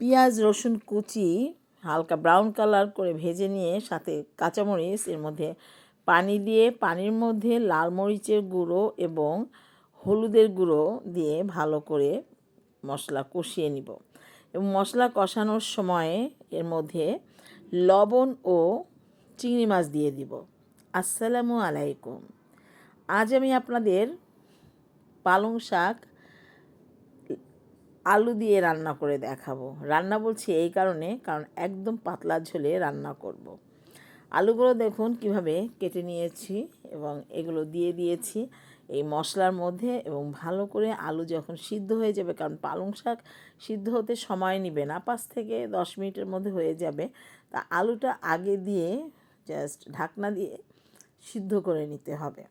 পেঁয়াজ, রসুন কুচি, হালকা ব্রাউন কালার করে ভেজে নিয়ে সাথে কাঁচামরিচ, এর মধ্যে পানি দিয়ে, পানির মধ্যে লাল মরিচের গুঁড়ো এবং হলুদের গুঁড়ো দিয়ে ভালো করে মশলা কষিয়ে নিব। এবং মশলা কষানোর সময়ে এর মধ্যে লবণ ও চিংড়ি মাছ দিয়ে দিব। আসসালামু আলাইকুম। আজ আমি আপনাদের পালং শাক আলু দিয়ে রান্না করে দেখাবো। রান্না বলছি এই কারণে, কারণ একদম পাতলা ঝোলে রান্না করব। আলুগুলো দেখুন কীভাবে কেটে নিয়েছি এবং এগুলো দিয়ে দিয়েছি এই মশলার মধ্যে এবং ভালো করে আলু যখন সিদ্ধ হয়ে যাবে, কারণ পালং শাক সিদ্ধ হতে সময় নেবে না, পাঁচ থেকে দশ মিনিটের মধ্যে হয়ে যাবে। তা আলুটা আগে দিয়ে জাস্ট ঢাকনা দিয়ে সিদ্ধ করে নিতে হবে।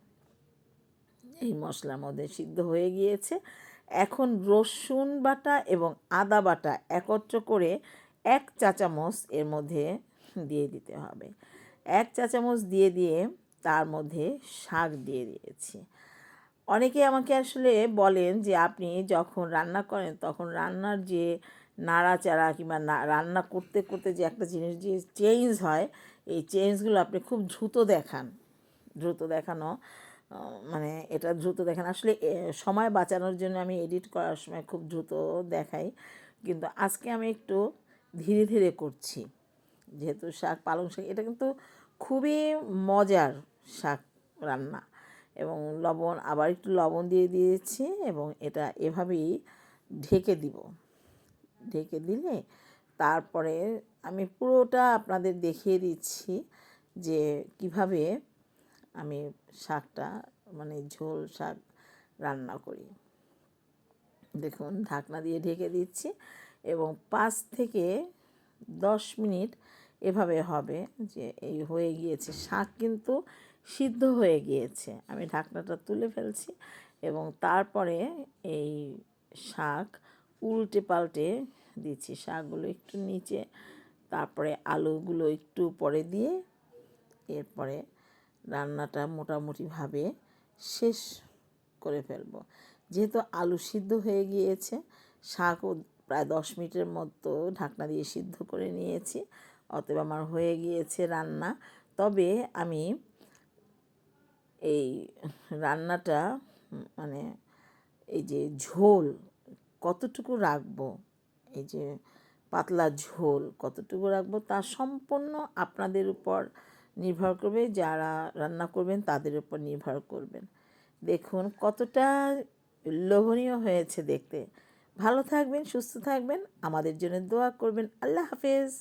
এই মশলার মধ্যে সিদ্ধ হয়ে গিয়েছে। এখন রসুন বাটা এবং আদা বাটা একত্র করে এক চা চামচ এর মধ্যে দিয়ে দিতে হবে। এক চা চামচ দিয়ে দিয়ে তার মধ্যে শাক দিয়ে দিয়েছি। অনেকে আমাকে আসলে বলেন যে, আপনি যখন রান্না করেন, তখন রান্নার যে নাড়াচাড়া কিংবা রান্না করতে করতে যে একটা জিনিস যে চেঞ্জ হয়, এই চেঞ্জগুলো আপনি খুব দ্রুত দেখান। দ্রুত দেখানো মানে এটা দ্রুত দেখেন। আসলে সময় বাঁচানোর জন্য আমি এডিট করার সময় খুব দ্রুত দেখাই। কিন্তু আজকে আমি একটু ধীরে ধীরে করছি। যেহেতু শাক, পালং শাক, এটা কিন্তু খুবই মজার শাক রান্না। এবং লবণ, আবার একটু লবণ দিয়ে দিয়েছি এবং এটা এভাবেই ঢেকে দিব। ঢেকে দিলে তারপরে আমি পুরোটা আপনাদের দেখিয়ে দিচ্ছি যে কীভাবে আমি শাকটা মানে ঝোল শাক রান্না করি। দেখুন, ঢাকনা দিয়ে ঢেকে দিচ্ছি এবং পাঁচ থেকে দশ মিনিট এভাবে হবে যে এই হয়ে গিয়েছে শাক কিন্তু সিদ্ধ হয়ে গিয়েছে। আমি ঢাকনাটা তুলে ফেলছি এবং তারপরে এই শাক উল্টে পাল্টে দিচ্ছি। শাকগুলো একটু নিচে, তারপরে আলুগুলো একটু পরে দিয়ে, এরপরে রান্নাটা মোটামুটিভাবে শেষ করে ফেলব। যেহেতু আলু সিদ্ধ হয়ে গিয়েছে, শাকও প্রায় দশ মিনিটের মতো ঢাকনা দিয়ে সিদ্ধ করে নিয়েছি, অতএব আমার হয়ে গিয়েছে রান্না। তবে আমি এই রান্নাটা মানে এই যে ঝোল কতটুকু রাখব, এই যে পাতলা ঝোল কতটুকু রাখব, তা সম্পূর্ণ আপনাদের উপর নির্ভর করবে, যারা রান্না করবেন তাদের উপর নির্ভর করবেন। দেখুন কতটা লোভনীয় হয়েছে দেখতে। ভালো থাকবেন, সুস্থ থাকবেন। আমাদের জন্য দোয়া করবেন। আল্লাহ হাফেজ।